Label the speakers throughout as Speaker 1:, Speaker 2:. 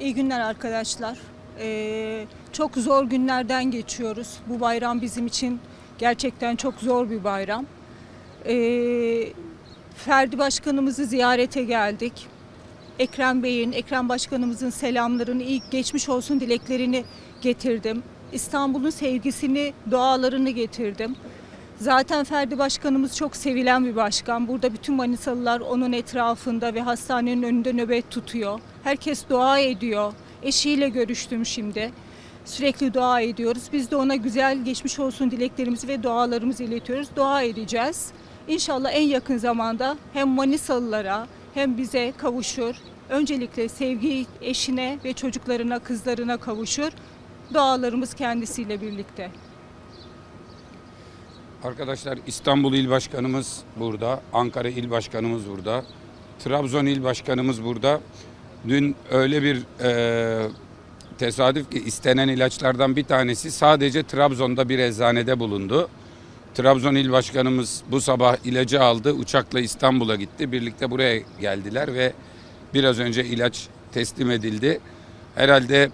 Speaker 1: İyi günler arkadaşlar. Ee, çok zor günlerden geçiyoruz. Bu bayram bizim için gerçekten çok zor bir bayram. Ee, Ferdi Başkanımızı ziyarete geldik. Ekrem Bey'in, Ekrem Başkanımızın selamlarını, ilk geçmiş olsun dileklerini getirdim. İstanbul'un sevgisini, dualarını getirdim. Zaten Ferdi Başkanımız çok sevilen bir başkan. Burada bütün Manisalılar onun etrafında ve hastanenin önünde nöbet tutuyor. Herkes dua ediyor. Eşiyle görüştüm şimdi. Sürekli dua ediyoruz. Biz de ona güzel geçmiş olsun dileklerimizi ve dualarımızı iletiyoruz. Dua edeceğiz. İnşallah en yakın zamanda hem Manisalılara hem bize kavuşur. Öncelikle sevgi eşine ve çocuklarına, kızlarına kavuşur. Dualarımız kendisiyle birlikte.
Speaker 2: Arkadaşlar İstanbul İl Başkanımız burada, Ankara İl Başkanımız burada, Trabzon İl Başkanımız burada. Dün öyle bir e, tesadüf ki istenen ilaçlardan bir tanesi sadece Trabzon'da bir eczanede bulundu. Trabzon İl Başkanımız bu sabah ilacı aldı, uçakla İstanbul'a gitti. Birlikte buraya geldiler ve biraz önce ilaç teslim edildi. Herhalde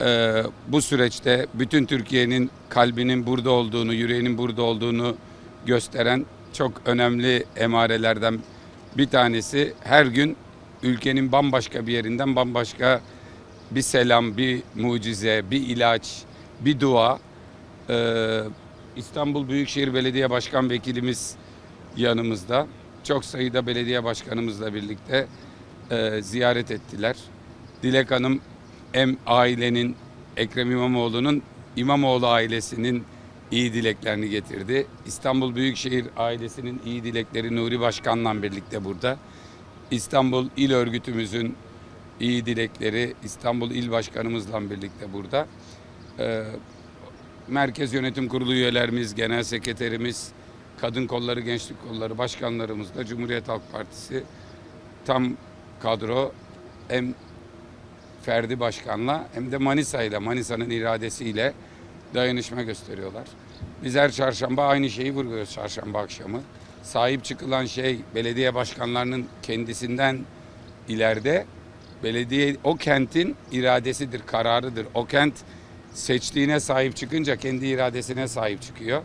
Speaker 2: ee, bu süreçte bütün Türkiye'nin kalbinin burada olduğunu, yüreğinin burada olduğunu gösteren çok önemli emarelerden bir tanesi. Her gün ülkenin bambaşka bir yerinden bambaşka bir selam, bir mucize, bir ilaç, bir dua. Ee, İstanbul Büyükşehir Belediye Başkan Vekilimiz yanımızda. Çok sayıda belediye başkanımızla birlikte e, ziyaret ettiler. Dilek Hanım hem ailenin Ekrem İmamoğlu'nun İmamoğlu ailesinin iyi dileklerini getirdi. İstanbul Büyükşehir ailesinin iyi dilekleri Nuri Başkan'la birlikte burada. İstanbul İl Örgütümüzün iyi dilekleri İstanbul İl Başkanımızla birlikte burada. Ee, Merkez Yönetim Kurulu üyelerimiz, Genel Sekreterimiz, Kadın Kolları, Gençlik Kolları Başkanlarımız da Cumhuriyet Halk Partisi tam kadro hem Ferdi Başkan'la hem de Manisa ile Manisa'nın iradesiyle dayanışma gösteriyorlar. Biz her çarşamba aynı şeyi vurguluyoruz çarşamba akşamı. Sahip çıkılan şey belediye başkanlarının kendisinden ileride belediye o kentin iradesidir, kararıdır. O kent seçtiğine sahip çıkınca kendi iradesine sahip çıkıyor.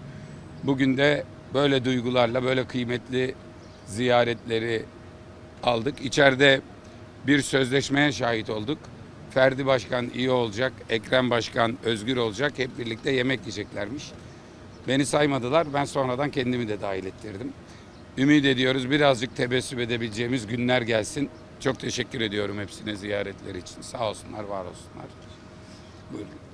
Speaker 2: Bugün de böyle duygularla böyle kıymetli ziyaretleri aldık. İçeride bir sözleşmeye şahit olduk. Ferdi Başkan iyi olacak, Ekrem Başkan özgür olacak. Hep birlikte yemek yiyeceklermiş. Beni saymadılar. Ben sonradan kendimi de dahil ettirdim. Ümit ediyoruz birazcık tebessüm edebileceğimiz günler gelsin. Çok teşekkür ediyorum hepsine ziyaretleri için. Sağ olsunlar, var olsunlar. Buyurun.